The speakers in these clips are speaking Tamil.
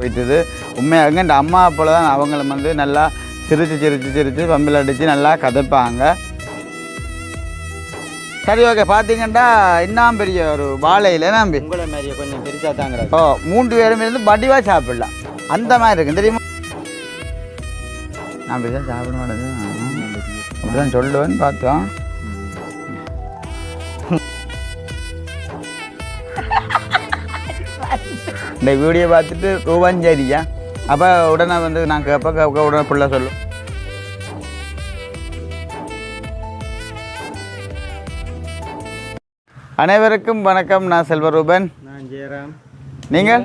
போயிட்டுது. உண்மையாக எங்கண்ட அம்மா போல தான் அவங்களும் வந்து நல்லா சிரித்து சிரித்து சிரித்து பம்பில் அடித்து நல்லா கதைப்பாங்க. சரி ஓகே பார்த்தீங்கன்னா இன்னும் பெரிய ஒரு வாழையில் நம்பி உங்களை மாதிரியே கொஞ்சம் பெருசாக தாங்கிறாரு. ஓ மூன்று பேரும் இருந்து வடிவாக சாப்பிடலாம். அந்த மாதிரி இருக்கு. தெரியுமா? நான் பெருசாக சாப்பிட மாட்டேது அப்படிதான் சொல்லுவேன்னு பார்த்தோம். இந்த வீடியோ பார்த்துட்டு ரூபாஞ்சேரியா அப்போ உடனே வந்து நான் கேட்ப கேட்க உடனே பிள்ளை சொல்லும் அனைவருக்கும் வணக்கம் நான் செல்வரூபன். நான் ஜெயராம். நீங்கள்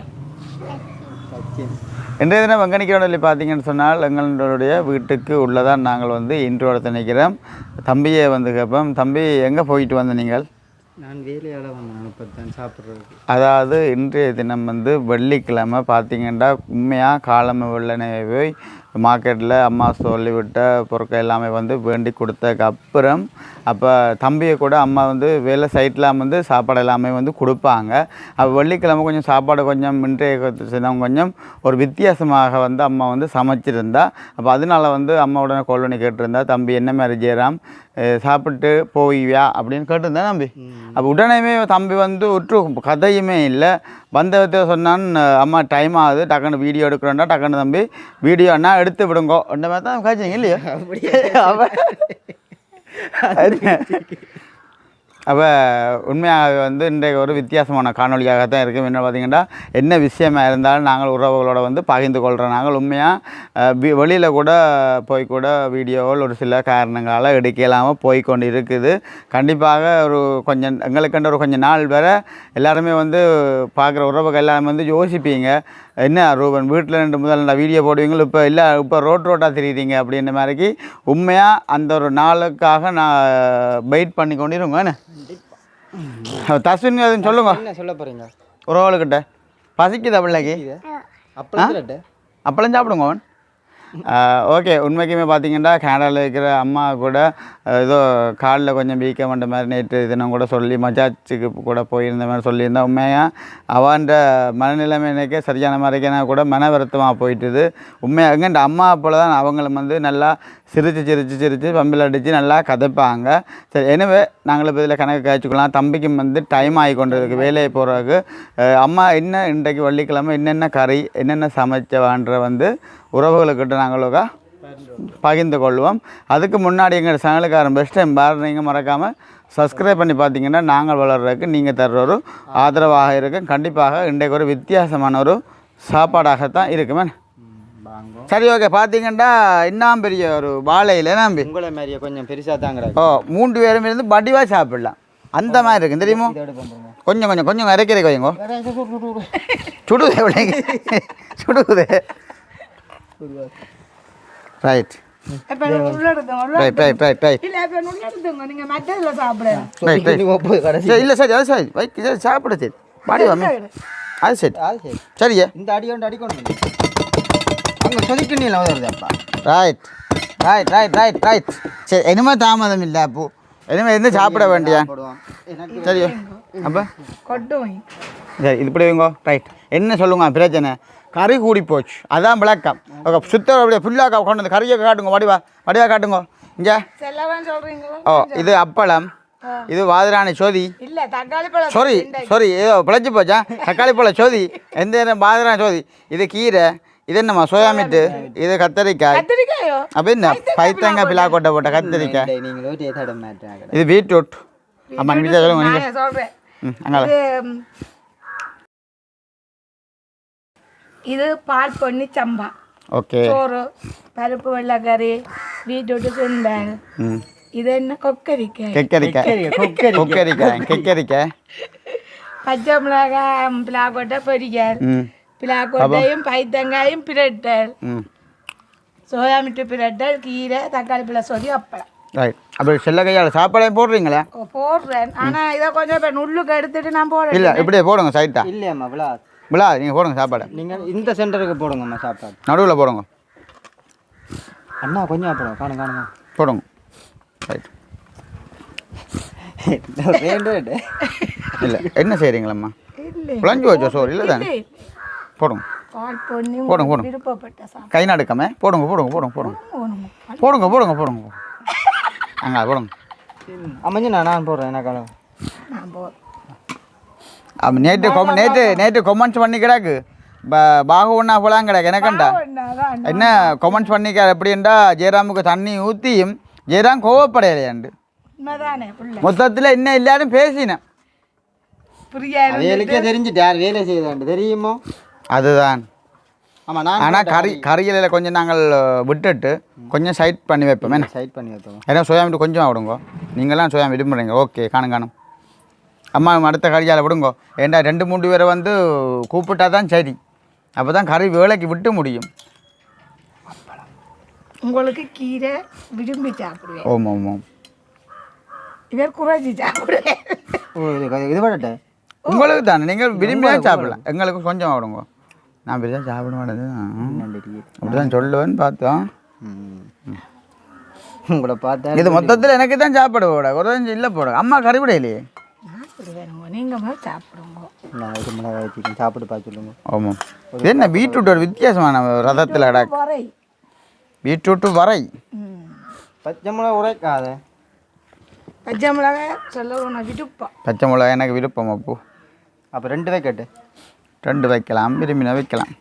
இன்றைய தினம் வெங்கனிக்கோடலி பார்த்தீங்கன்னு சொன்னால் எங்களுடைய வீட்டுக்கு உள்ளதான் நாங்கள் வந்து இன்றோட நிற்கிறோம் தம்பியை வந்து கேட்போம் தம்பி எங்கே போயிட்டு வந்த நீங்கள்? நான் வேலையால் வந்தேன் இப்போ சாப்பிட்றதுக்கு. அதாவது இன்றைய தினம் வந்து வெள்ளிக்கிழமை பார்த்தீங்கன்னா உண்மையாக காலமை வெள்ளனை போய் மார்க்கெட்டில் அம்மா சொல்லிவிட்ட பொருட்கள் எல்லாமே வந்து வேண்டி கொடுத்ததுக்கு அப்புறம் அப்போ தம்பியை கூட அம்மா வந்து வேலை சைட்லாம் வந்து சாப்பாடு எல்லாமே வந்து கொடுப்பாங்க. அப்போ வெள்ளிக்கிழமை கொஞ்சம் சாப்பாடு கொஞ்சம் இன்றைய தினம் கொஞ்சம் ஒரு வித்தியாசமாக வந்து அம்மா வந்து சமைச்சிருந்தா. அப்போ அதனால வந்து அம்மாவுடனே உடனே பண்ணி கேட்டிருந்தா தம்பி என்ன மாதிரி ஜெயராம்? சாப்பிட்டு போய்வியா அப்படின்னு கேட்டிருந்தா தம்பி. அப்போ உடனேமே தம்பி வந்து உற்று கதையுமே இல்லை. வந்தவத்தை சொன்னான் அம்மா டைம் ஆகுது. டக்குன்னு வீடியோ எடுக்கிறோன்னா டக்குன்னு தம்பி. வீடியோ அண்ணா எடுத்து விடுங்கோ. அந்த மாதிரி தான் காய்ச்சிங்க இல்லையா? அவ அப்போ உண்மையாக வந்து இன்றைக்கு ஒரு வித்தியாசமான காணொலியாக தான் இருக்கும் என்ன பார்த்தீங்கன்னா என்ன விஷயமா இருந்தாலும் நாங்கள் உறவுகளோட வந்து பகிர்ந்து கொள்கிறோம் நாங்கள் உண்மையாக வெளியில் கூட போய் கூட வீடியோவில் ஒரு சில காரணங்களால் எடுக்கலாமல் போய் கொண்டு இருக்குது கண்டிப்பாக ஒரு கொஞ்சம் எங்களுக்குன்ற ஒரு கொஞ்சம் நாள் வரை எல்லாருமே வந்து பார்க்குற உறவுகள் எல்லாருமே வந்து யோசிப்பீங்க. என்ன ரூபன் வீட்டில் ரெண்டு முதல்ல நான் வீடியோ போடுவீங்களோ? இப்போ இல்லை இப்போ ரோட் ரோட்டாக தெரியுறீங்க அப்படின்ற மாதிரிக்கு உண்மையாக அந்த ஒரு நாளுக்காக நான் வெயிட் பண்ணி கொண்டிருங்க என்ன? தஸ்வின் எதுவும் சொல்லுங்க. என்ன சொல்ல போகிறீங்க உறவுகிட்ட பசிக்குதா பிள்ளைக்கு? அப்பளம் சாப்பிடுங்க அவன். ஓகே. உண்மைக்குமே பார்த்தீங்கன்னா கனடாவில் இருக்கிற அம்மா கூட ஏதோ காலில் கொஞ்சம் வீக்கம் வந்த மாதிரி நேற்று தினம் கூட சொல்லி மஜாச்சுக்கு கூட போயிருந்த மாதிரி சொல்லியிருந்தேன் உண்மையாக அவன்ற மனநிலைமை எனக்கு சரியான மாதிரிக்கேனா கூட மன வருத்தமாக போயிட்டுது. உண்மையாக எங்கண்ட அம்மா போல தான் அவங்களும் வந்து நல்லா சிரித்து சிரித்து சிரித்து பம்பில் அடித்து நல்லா கதைப்பாங்க. சரி எனவே நாங்கள் இப்போ இதில் கணக்கு காய்ச்சிக்கலாம் தம்பிக்கும் வந்து டைம் ஆகி கொண்டு வேலையை போகிறதுக்கு அம்மா என்ன இன்றைக்கு வள்ளிக்கிழமை என்னென்ன கறி என்னென்ன சமைச்சவான்ற வந்து உறவுகளுக்கிட்ட நாங்களுக்கா பகிர்ந்து கொள்வோம். அதுக்கு முன்னாடி எங்கள் சேனலுக்காரன் பெஸ்ட் டைம் பாரு நீங்கள் மறக்காமல் சப்ஸ்கிரைப் பண்ணி பார்த்தீங்கன்னா நாங்கள் வளர்கிறதுக்கு நீங்கள் தர்ற ஒரு ஆதரவாக இருக்கும். கண்டிப்பாக இன்றைக்கு ஒரு வித்தியாசமான ஒரு சாப்பாடாகத்தான் இருக்குமே. வாங்க சரி ஓகே பார்த்தீங்கன்னா இன்னும் பெரிய ஒரு வாழையில் நம்பி உங்களை மாதிரியே கொஞ்சம் பெருசாக தாங்கிறாரு ஓ மூன்று பேரும் இருந்து வடிவாக சாப்பிடலாம். அந்த மாதிரி இருக்கும் தெரியுமோ? கொஞ்சம் கொஞ்சம் கொஞ்சம் இறக்கிற வைங்க சுடுதே விளைங்க சுடுதே. ரைட் இப்ப உள்ள எடுத்துங்க, உள்ள ரைட் ரைட் ரைட் ரைட் இல்ல, சரி இல்லை சரி அது சரி. சாப்பிட சரி. பாடி வாமே. அது சரி. அது சரி. சரியா இந்த அடி கொண்டு அடி கொண்டு அங்கே சொதிக்கு நீ வருதுப்பா right right right right right சரி இனிமே தாமதம் இல்லை அப்போ. இனிமே இருந்து சாப்பிட வேண்டியா சரியோ அப்போ. சரி இது இப்படி வைங்கோ. ரைட் என்ன சொல்லுங்க பிரச்சனை? கறி கூடி போச்சு. அதான் விளக்கம். ஓகே சுத்தம் அப்படியே ஃபுல்லாக கொண்டு வந்து கறியை காட்டுங்க வடிவா. வடிவா காட்டுங்க. இங்கே? ஓ இது அப்பளம். இது வாதிராணி சோதி. சாரி சாரி ஏதோ பிழைச்சி போச்சா? தக்காளி பழம் சோதி. எந்த நேரம் பாதிராணி சோதி? இது கீரை. இது என்னம்மா சோயா மீட்டு இது கத்தரிக்காய் கத்திரிக்காயோ? அப்போ என்ன பைத்தங்காய் பிலா கொட்டை போட்ட கத்தரிக்காய் இது பீட்ரூட் ஆமாம் வீட்டில் சொல்லுங்க நீங்கள் அங்கே இது, பால் பொன்னி சம்பா ஓகே சோறு பருப்பு வெள்ளைக்கறி பீட்ரூட்டு சுண்டல் இது என்ன கொக்கரிக்காய் கெக்கரிக்காய் கொக்கரிக்காய் கெக்கரிக்காய் பச்சை மிளகாய் பிளாக்கொட்டை பொரிக்காய் ம் பிளாக்கொட்டையும் பைத்தங்காயும் பிரட்டல். ம். சோயா மிட்டு பிரட்டல் கீரை தக்காளி பழம் சொல்லி அப்பளம். ரைட். அப்படி செல்ல கையால் சாப்பாடே போடுறீங்களா போடுறேன். ஆனா இதை கொஞ்சம் இப்போ நுள்ளுக்கு எடுத்துட்டு நான் போடுறேன் இல்லை இப்படியே போடுங்க சைட்டா இல்லையாம்மா விழா விழா நீங்கள் போடுங்க சாப்பாடை. நீங்கள் இந்த சென்டருக்கு போடுங்கம்மா சாப்பாடு. நடுவில் போடுங்க. அண்ணா கொஞ்சம் காணுங்க காணுங்க போடுங்க. ரைட் வேண்டும் இல்லை என்ன செய்கிறீங்களம்மா இல்லை குழஞ்சு வச்சோ சோறு இல்லை தானே? இல்லை. போடுங்க. போடுங்க, போடுங்க. கை நடுக்கமே போடுங்க போடுங்க போடுங்க போடுங்க. போடுங்க போடுங்க போடுங்க. அங்கே போடுங்க. அமைஞ்சு நான் நான் போடுறேன் என்ன காலம் நான் போ அப்போ நேற்று கொம நேற்று நேற்று கொமெண்ட்ஸ் பண்ணி கிடக்கு. பாகு ஒன்றா போலாம் கிடக்கு. எனக்கண்டா என்ன கொமெண்ட்ஸ் பண்ணிக்க எப்படின்டா ஜெயராமுக்கு தண்ணி ஊற்றியும் ஜெயராம் கோவப்படையிலையாண்டு மொத்தத்தில் இன்னும் எல்லாரும் பேசினேன். புரியா வேலைக்கே தெரிஞ்சுட்டு யார் வேலை செய்தாண்டு தெரியுமோ? அதுதான். ஆமாம் நான் ஆனால் கறி கறியில் கொஞ்சம் நாங்கள் விட்டுட்டு கொஞ்சம் சைட் பண்ணி வைப்போம். என்ன? சைட் பண்ணி வைப்போம். ஏன்னா சோயாமீட்டு கொஞ்சம் விடுங்க. நீங்களாம் சோயா விரும்புகிறீங்க ஓகே காணும் காணும். அம்மா அடுத்த கறியால் விடுங்கோ. ஏண்டா ரெண்டு மூணு பேரை வந்து கூப்பிட்டா தான் சரி. அப்போ தான் கறி வேலைக்கு விட்டு முடியும். உங்களுக்கு கீரை விரும்பி சாப்பிடுவேன். ஓம் ஓம் ஓம் இவர் குறைச்சி சாப்பிடுவேன். இது இது பண்ணட்டே உங்களுக்கு தானே. நீங்கள் விரும்பியா சாப்பிடலாம். எங்களுக்கு கொஞ்சம் விடுங்க. நான் பெருசாக சாப்பிட மாட்டேது அப்படி தான் சொல்லுவேன்னு பார்த்தோம். உங்களை பார்த்தா இது மொத்தத்தில் எனக்கு தான் சாப்பாடு போட. ஒரு இல்லை போட. அம்மா கறி விட இல்லையே சாப்பிடுங்க. சொல்லுங்க. ஆமாம் என்ன பீட்ரூட் ஒரு வித்தியாசமான ரதத்தில் அடக்கு வரை பீட்ரூட்டு வரை. ம். பச்சை மிளகா உரைக்காத பச்சை சொல்ல உனக்கு விடுப்பா பச்சை மிளகா எனக்கு விருப்பம் அப்போ. அப்போ ரெண்டு வைக்கட்டு ரெண்டு வைக்கலாம் விரும்பினா வைக்கலாம்.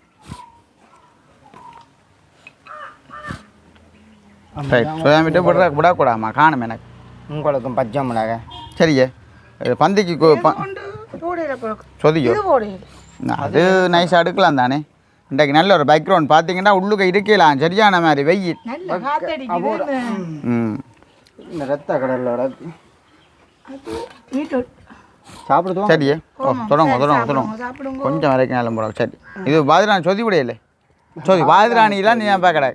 ரைட் சோயாமீட்டை விட விடக்கூடாமா காணும் எனக்கு. உங்களுக்கும் பச்சை மிளகாய் சரியே. பந்திக்கு சொதியோ? அது நைஸாக எடுக்கலாம் தானே. இன்றைக்கு நல்ல ஒரு பேக்ரவுண்ட் பார்த்தீங்கன்னா உள்ளுக்க இருக்கலாம் சரியான மாதிரி வெயில். ம். இந்த ரத்த கடலோட சாப்பிடுவோம் சரியே ஓ தொடங்க தொடங்க தொடங்க கொஞ்சம் வரைக்கும் நல்ல போட சரி. இது பாதிராணி சொதி விடையில. சொதி பாதிராணிலாம் நீ ஏன் பார்க்கடா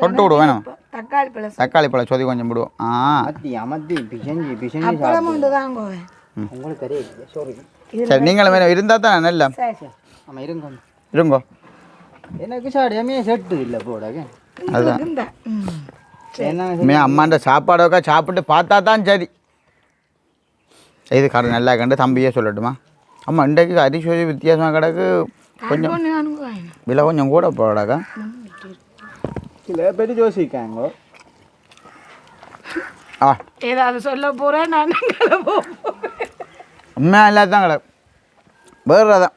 சொட்டு விடு வேணும். தக்காளி பழம் தக்காளி பழம் சொதி கொஞ்சம் விடுவோம் ஆ. அமத்தி அமத்தி பிசைஞ்சு பிசைஞ்சு சாரி நீங்களும் வேணும். இருந்தால் தான் நல்ல. ஆமாம் இருங்க. இருங்கோ. எனக்கு சாடியாமே செட்டு இல்லை போடாங்க அதுதான். அம்மாண்ட சாப்பாடோக்கா சாப்பிட்டு பார்த்தா தான் சரி. இது கடை நல்லா கண்டு தம்பியே சொல்லட்டுமா? அம்மா இன்றைக்கு அரிசி வித்தியாசமாக கிடக்கு. கொஞ்சம் விலை கொஞ்சம் கூட போடாக்கா சில பேர் யோசிக்காங்க ஆ. ஏதாவது சொல்ல போகிறேன் நான் எங்களை போகிறேன் உண்மையாக இல்லாத தான் கிடக்கு. வேறு தான்.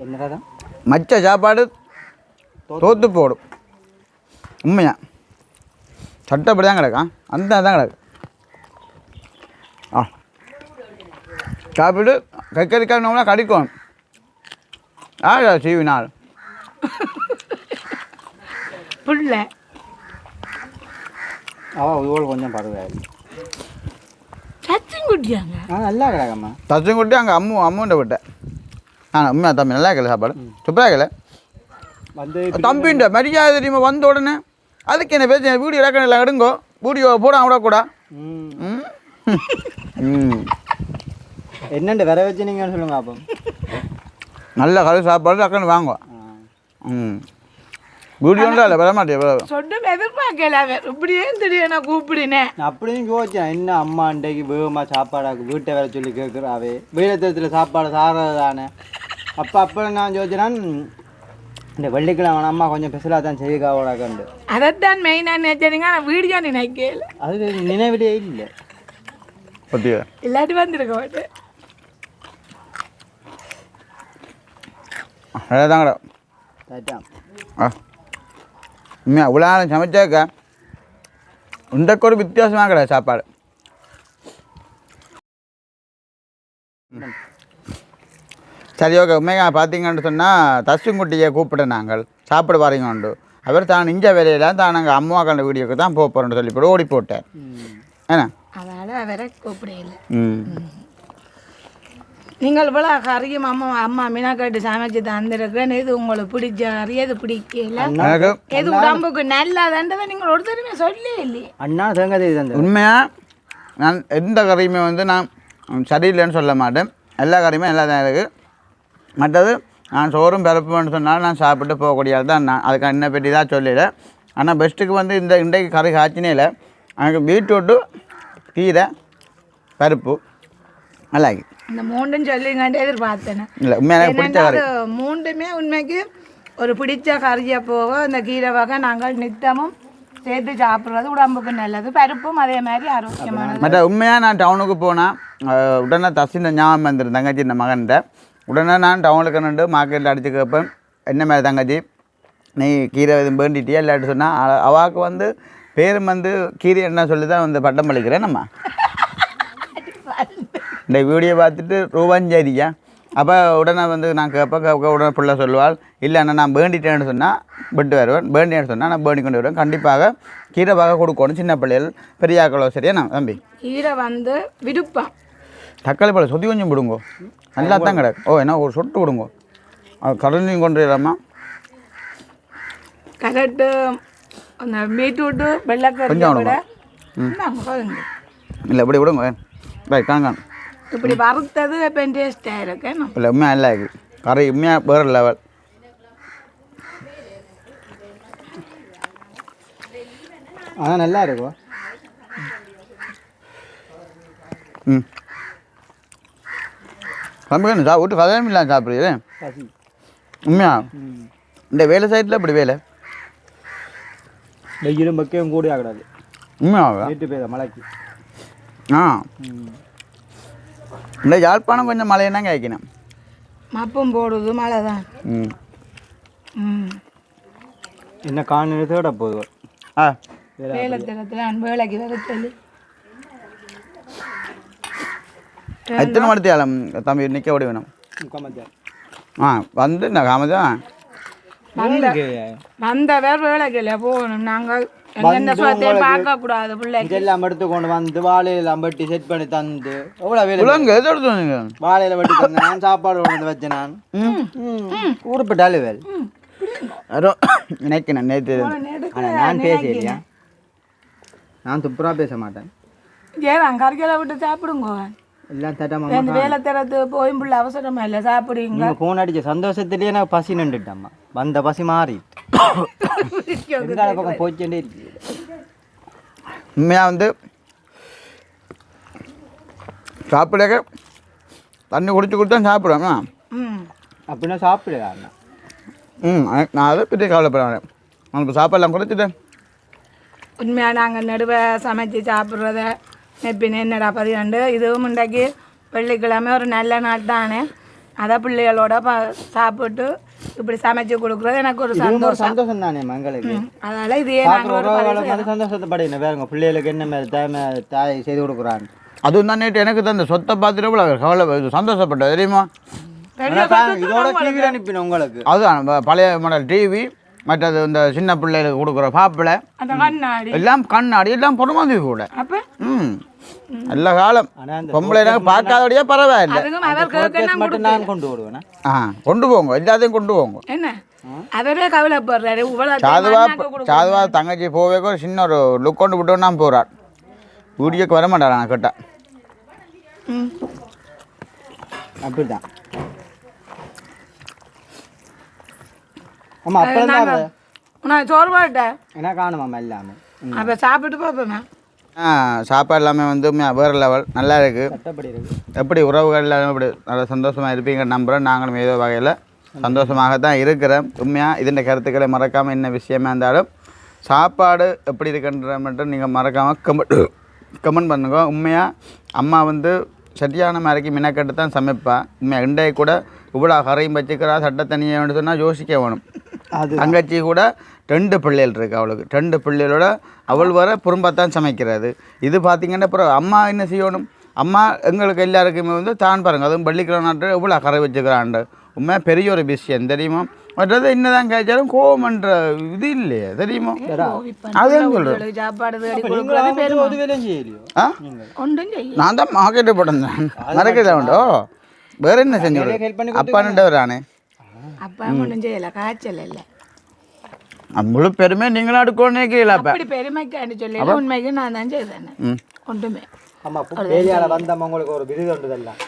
என்னடா மச்ச சாப்பாடு தோத்து போடும். உண்மையா? சட்டப்படி தான் கிடக்கா அந்த தான் கிடக்கு. ஆ. சாப்பிட்டு கக்கரிக்காய் கடிக்கும். ஆ சீவினால் புள்ள. அவ இவ்வளோ கொஞ்சம் பரவாயில்ல. சச்சின் குட்டியாங்க ஆ நல்லா கிடக்கம்மா தச்சும் கொட்டி அங்கே அம்மு அம்முண்ட விட்டேன். ஆ உண்மையா தம்பி நல்லா இருக்கல சாப்பாடு? சூப்பராக இருக்கல? வந்து தம்பின்ற மரியாதை தெரியுமா வந்த உடனே அதுக்கு என்ன பேச்சு வீடியோ ரெக்கார்ட் எல்லாம் எடுங்கோ வீடியோ போட விடக்கூடா? ம். ம். ம். என்னண்டு வர வச்சு நீங்கன்னு சொல்லுங்க அப்போ. நல்ல கறி சாப்பாடு டக்குன்னு வாங்குவோம். ம். வீடியோண்டா வர மாட்டேன் சொட்டும் எதிர்பார்க்கல அவர் இப்படியே கூப்பிடினேன். நான் அப்படியும் யோசிச்சேன் என்ன அம்மா அண்டைக்கு வேகமாக சாப்பாடாக்கு வீட்டை வேற சொல்லி கேட்குறாவே வீரத்தத்தில் சாப்பாடு சாறது தானே அப்போ அப்போ நான் யோசிச்சேன் இந்த வெள்ளிக்கிழமை அம்மா கொஞ்சம் ஸ்பெஷலாக தான் செய்யுக்காவோடாக்கண்டு அதைத்தான் மெயினாக நினைச்சீங்க ஆனால் வீடியோ நினைக்கல. அது நினைவிலே இல்லை. இல்லாட்டி வந்திருக்க மாட்டேன். அதான் ரைட்டா ஆ. உண்மையா இவ்வளோ நேரம் சமைச்சாக்க உண்டக்கு ஒரு வித்தியாசமாக கிடையாது சாப்பாடு. சரி ஓகே. உண்மையாக பார்த்தீங்கன்னு சொன்னால் தசுங்குட்டியை கூப்பிட நாங்கள். சாப்பிட வரீங்க உண்டு அவர் தான் இஞ்ச வேலையில தான் நாங்கள் அம்மா கண்ட வீடியோக்கு தான் போக போகிறோம்னு சொல்லி போட்டு ஓடி போட்டார் ஏன்னா அதனால் அவரை கூப்பிடையில ம். நீங்கள் இவ்வளோ கறியும் அம்மா அம்மா மீனாக்காட்டு சமைச்சு தந்துருக்கேன் இது உங்களுக்கு பிடிச்ச கறி எது பிடிக்கல? எது உடம்புக்கு நல்லதுன்றதை நீங்கள் ஒருத்தருமே சொல்லவே இல்லையே. அண்ணா தேங்காய் தேதி தந்து உண்மையாக நான் எந்த கறியுமே வந்து நான் சரியில்லைன்னு சொல்ல மாட்டேன். எல்லா கறியுமே நல்லா தான் இருக்குது மற்றது நான் சோறும் பருப்புன்னு சொன்னாலும் நான் சாப்பிட்டு போகக்கூடிய ஆள் தான் நான் அதுக்கு என்ன பற்றி தான் சொல்லல ஆனால் பெஸ்ட்டுக்கு வந்து இந்த இன்றைக்கு கறி காய்ச்சினே இல்லை. எனக்கு பீட்ரூட்டு கீரை பருப்பு. நல்லா இருக்கு. இந்த மூண்டும் சொல்லிங்கண்டே எதிர்பார்த்தேன். இல்லை அது மூண்டுமே உண்மைக்கு ஒரு பிடிச்ச கறியை போக இந்த கீரை வகை நாங்கள் நித்தமும் சேர்த்து சாப்பிட்றது உடம்புக்கு நல்லது. பருப்பும் அதே மாதிரி ஆரோக்கியமானது. மற்ற உண்மையாக நான் டவுனுக்கு போனால் உடனே தசிந்த ஞாபகம் வந்துடும் தங்கச்சி இந்த மகன்கிட்ட உடனே நான் டவுனுக்கு நின்று மார்க்கெட்டில் அடிச்சு கேட்பேன் என்ன மாதிரி தங்கச்சி? நீ கீரை எதுவும் வேண்டிட்டியா இல்லாட்டி சொன்னால் அவாவுக்கு வந்து பேரும் வந்து கீரை என்ன சொல்லி தான் வந்து பட்டம் பழிக்கிறேன் நம்ம இந்த வீடியோ பார்த்துட்டு ரூபாஞ்சேரியா அப்போ உடனே வந்து நான் கேட்பேன் கேட்க உடனே பிள்ளை சொல்லுவாள் இல்லை அண்ணா நான் வேண்டிட்டேன்னு சொன்னால் விட்டு வருவேன். வேண்டியேன்னு சொன்னால் நான் வேண்டி கொண்டு வருவேன். கண்டிப்பாக கீரை பாக கொடுக்கணும் சின்ன பிள்ளைகள் பெரியாக்களோ சரியா நான் தம்பி? கீரை வந்து விருப்பம் தக்காளி பழம் சொதி கொஞ்சம் விடுங்கோ. நல்லா தான் கிடக்கு. ஓ என்ன ஒரு சொட்டு விடுங்கோ. அது கடலையும் கொண்டு வரலாமா? கரெக்டு. அந்த பீட்ரூட்டு வெள்ளைக்கறி கொஞ்சம். இல்லை இப்படி விடுங்க. ரைட் காங்க இப்படி வறுத்தது இப்போ டேஸ்டாக இருக்கு? இல்லை உண்மையாக நல்லா இருக்குது கறி உண்மையாக வேறு லெவல் ஆனால் நல்லா இருக்கும். ம். தம்பி சா விட்டு கதையும் இல்லாமல் சாப்பிடுறது உண்மையா? இந்த வேலை சைட்டில் இப்படி வேலை? வெயிலும் பக்கையும் கூட ஆகிடாது உண்மையாக வீட்டு போய் மலைக்கு. ஆ. ம். இந்த யாழ்ப்பாணம் கொஞ்சம் மழையை கேட்கணும். மப்பும் போடுது மழை தான். ம். என்ன காணத்தோட போதும் ஆ. வேலை திறத்தில் நான் வேலைக்கு வர சொல்லி. எத்தனை மணி ஆளும் தம்பி நிற்க விட வேணும் ஆ வந்து நான் காமதான் வந்த வந்தவர் வேலைக்கு இல்லை போகணும். நாங்கள் இதெல்லாம் எடுத்து கொண்டு வந்து வாழையில வெட்டி செட் பண்ணி தந்து எவ்வளோ வேலை எது எடுத்து வந்தீங்க? வாழையில வெட்டி தந்து நான் சாப்பாடு கொண்டு வந்து வச்சேன் நான். ஊருப்பட்டாலே வேல் யாரோ நினைக்கிறேன் நேற்று ஆனால் நான் பேசலையா நான் துப்புரா பேச மாட்டேன். ஏன் கறிக்கலை விட்டு சாப்பிடுங்க. எல்லாம் தட்டாம இந்த வேலை திறத்து போயும் பிள்ளை அவசரமா இல்லை சாப்பிடுவீங்க ஃபோன் அடிச்ச சந்தோஷத்துலேயே நான் பசி நின்றுட்டேம்மா. வந்த பசி மாறி பக்கம் போச்சுட்டே இருக்கு உண்மையாக வந்து சாப்பிட தண்ணி குடிச்சு கொடுத்தா சாப்பிடுவேன்? ம். அப்படின்னா சாப்பிடுதா ம் நான் அதை பற்றி கவலைப்படுறேன் நான் இப்போ சாப்பாடெல்லாம் குறைச்சிட்டேன் உண்மையாக நாங்கள் நடுவை சமைச்சு சாப்பிட்றத நெப்பின்னு என்னடா பதினண்டு? இதுவும் இன்றைக்கு வெள்ளிக்கிழமை ஒரு நல்ல நாள் தானே. அதை பிள்ளைகளோட சாப்பிட்டு இப்படி சமைச்சு கொடுக்குறது எனக்கு ஒரு சந்தோஷம். சந்தோஷம் தானே மங்களுக்கு அதனால் பார்க்குற நாங்கள் படையின வேறுங்க பிள்ளைகளுக்கு என்ன மாதிரி தாய் தாய் செய்து கொடுக்குறான்னு அதுவும் தான் நேற்று எனக்கு தான் இந்த சொத்தை பார்த்துட்டு இவ்வளோ கவலை இது சந்தோஷப்பட்டேன் தெரியுமா? இதோட டிவியில் அனுப்பினேன் உங்களுக்கு. அதுதான் பழைய மாடல் டிவி மற்றது இந்த சின்ன பிள்ளைகளுக்கு கொடுக்குற கண்ணாடி. எல்லாம் கண்ணாடி எல்லாம் பொறுமதி கூட. அப்போ? ம். நல்ல காலம். பொம்பளை எனக்கு பார்க்காதபடியே பரவாயில்ல. கொண்டு வருவேன்? ஆ கொண்டு போங்க எல்லாத்தையும் கொண்டு போங்க. என்ன? அவரே கவலைப்படுறாரு. சாதுவா சாதுவா தங்கச்சி போவே ஒரு சின்ன ஒரு லுக் கொண்டு விட்டோன்னா போகிறாள் வீடியோக்கு வர மாட்டாள் நான் கேட்டா ம் அப்படிதான் ஆமாம் அப்புறம் தான் நான் சோறு போட்டேன் என்ன காணுமாம்மா எல்லாமே அப்போ சாப்பிட்டு பார்ப்போமே ஆ சாப்பாடு எல்லாமே வந்து வேறு லெவல் நல்லா இருக்குது எப்படி உறவுகள் எல்லாமே இப்படி நல்ல சந்தோஷமாக இருப்பீங்க நம்புகிறேன் நாங்களும் ஏதோ வகையில் சந்தோஷமாகத்தான் இருக்கிறோம் உண்மையாக இதன் கருத்துக்களை மறக்காமல் என்ன விஷயமா இருந்தாலும் சாப்பாடு எப்படி இருக்குன்ற மட்டும் நீங்கள் மறக்காமல் கமெண்ட் கமெண்ட் பண்ணுங்க உண்மையாக அம்மா வந்து சரியான மாதிரிக்கு மினக்கட்டு தான் சமைப்பா உண்மையாக இண்டைய கூட இவ்வளோ கரையும் வச்சுக்கிறா சட்டை தனியாக வேணும் சொன்னால் யோசிக்க வேணும் தங்கச்சி கூட ரெண்டு பிள்ளைகள் இருக்கு அவளுக்கு. ரெண்டு பிள்ளைகளோட அவள் வர குடும்பத்தான் சமைக்கிறது. இது பார்த்தீங்கன்னா அப்புறம் அம்மா என்ன செய்யணும்? அம்மா எங்களுக்கு எல்லாருக்குமே வந்து தான் பாருங்க. அதுவும் பள்ளிக்கிழமை நாட்டு எவ்வளோ கரை வச்சுக்கிறாண்டு உண்மையாக பெரிய ஒரு விஷயம் தெரியுமா? மற்றது என்னதான் கேட்டாலும் கோவம்ன்ற இது இல்லையே தெரியுமா? அதான் சொல்கிறேன் நான் தான் மார்க்கெட்டு போட்டேன் மறக்கதா உண்டோ வேற என்ன செஞ்சு help பண்ணி அப்பா ஒன்றும் செய்யலை காய்ச்சல் இல்லை. முழு பெருமை நீங்களும் அடுக்கணும் நினைக்கிறீங்களா அப்போ. அப்படி பெருமைக்காண்டி சொல்லி உண்மைக்கு நான் தான் செய்தேன் ஒன்றுமே.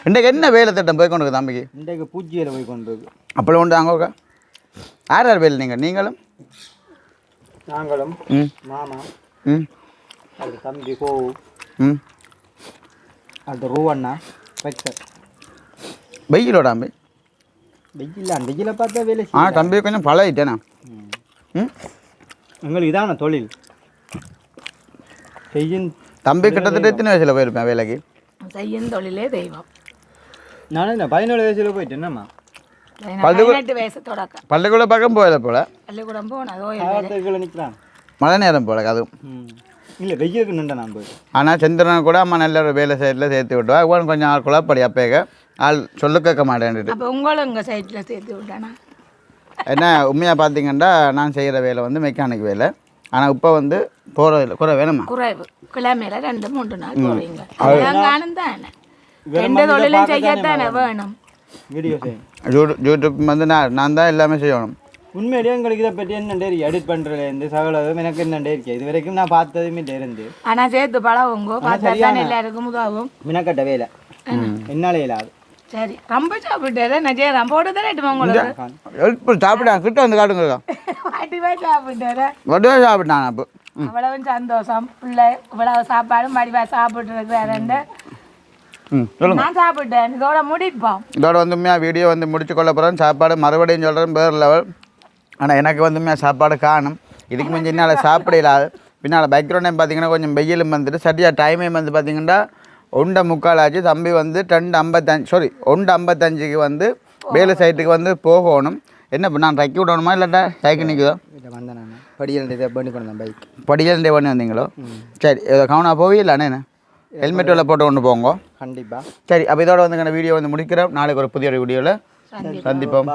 இன்றைக்கு என்ன வேலை திட்டம் போய் கொண்டு தம்பிக்கு? இன்றைக்கு பூஜ்ஜியில் போய் கொண்டு அப்பளம் உண்டு அங்கே யார் யார் வேலை நீங்கள்? நீங்களும்? நாங்களும் மாமா ம். அது தம்பி கோவு ம். அது ரூவண்ணா பெக்சர் வெயிலோட தம்பி வெயில் அந்த வெயில பார்த்தா வேலை ஆ. தம்பி கொஞ்சம் பழகிட்டேண்ணா. ம். ம்? எங்களுக்கு இதான தொழில். செய்யும் தம்பி கிட்டத்தட்ட எத்தனை வயசில் போயிருப்பேன் வேலைக்கு? செய்யும் தொழிலே தெய்வம். நானும் இந்த பதினேழு வயசுல போயிட்டு என்னம்மா? பள்ளிக்கூட பக்கம் போயில போல. பள்ளிக்கூடம் போனதோ மழை நேரம் போல அதுவும் ம். இல்லை வெயிலுக்கு நின்ற நான் போய் ஆனால் சந்திரனை கூட அம்மா நல்ல ஒரு வேலை சைடில் சேர்த்து விட்டுவா இவன் கொஞ்சம் ஆள் குழப்படி அப்பேக ஆள் சொல்ல கேட்க மாட்டேன்ட்டு அப்போ உங்களும் உங்கள் சைட்டில் சேர்த்து விட்டானா என்ன உண்மையாக பார்த்தீங்கன்னா நான் செய்கிற வேலை வந்து மெக்கானிக் வேலை ஆனால் இப்போ வந்து போகிறதில்ல குறை வேணுமா குறைவு கிழமையில ரெண்டு மூன்று நாள் அதெல்லாம் காணும் தானே ரெண்டு தொழிலும் செய்யத்தானே வேணும் வீடியோ யூடியூப் வந்து நான் நான் தான் எல்லாமே செய்யணும் உண்மையிலேயே உங்களுக்கு இதை பற்றி என்ன தெரியும் எடிட் பண்ணுறதுலேருந்து சகலதும் எனக்கு என்ன இருக்கு? இது வரைக்கும் நான் பார்த்ததுமே இருந்து. ஆனா சேர்த்து பழகுங்க பார்த்தா தானே எல்லாருக்கும் உதவும். மினக்கட்ட வேலை என்னாலே இல்லாது சரி ரொம்ப சாப்பிட்டாரு நான் செய்யறேன். போட்டு தரட்டுமா உங்களுக்கு? இப்போ சாப்பிட்டேன் கிட்ட வந்து காட்டுங்க வடிவா சாப்பிட்டாரு வடிவாக சாப்பிட்டான் அப்போ. அவ்வளவு சந்தோஷம். பிள்ளை இவ்வளவு சாப்பாடும் வடிவா சாப்பிட்டு சொல்லுங்கள் நான் சாப்பிட்டேன். இதோட முடிப்போம். இதோட வந்து வீடியோ வந்து முடிச்சு கொள்ள போகிறேன் சாப்பாடு மறுபடியும் சொல்கிறேன் வேறு லெவல் ஆனால் எனக்கு வந்து உண்மையாக சாப்பாடு காணும். இதுக்கு முந்தி என்னால் சாப்பிட இல்லாது பின்னால் பேக்ரவுண்ட் பார்த்தீங்கன்னா கொஞ்சம் வெயிலும் வந்துட்டு சரியாக டைமே வந்து பார்த்தீங்கன்னா ஒண்டை முக்கால் ஆச்சு தம்பி வந்து ரெண்டு ஐம்பத்தஞ்சு சாரி ஒன்று ஐம்பத்தஞ்சுக்கு வந்து வேலை சைட்டுக்கு வந்து போகணும். என்ன இப்ப நான் தைக்கி விடணுமா இல்லாட்டா தைக்க நிற்குதோ இதை வந்தேன் நான். படியில் பண்ணி கொண்டேன் பைக் படிக்கல் பண்ணி வந்தீங்களோ? சரி இதை கவனா போவில்லை அண்ணே ஹெல்மெட் எல்லாம் போட்டு கொண்டு போங்க. கண்டிப்பாக சரி அப்போ இதோட வந்து வீடியோ வந்து முடிக்கிறோம். நாளைக்கு ஒரு புதிய வீடியோவில் சந்திப்போம்.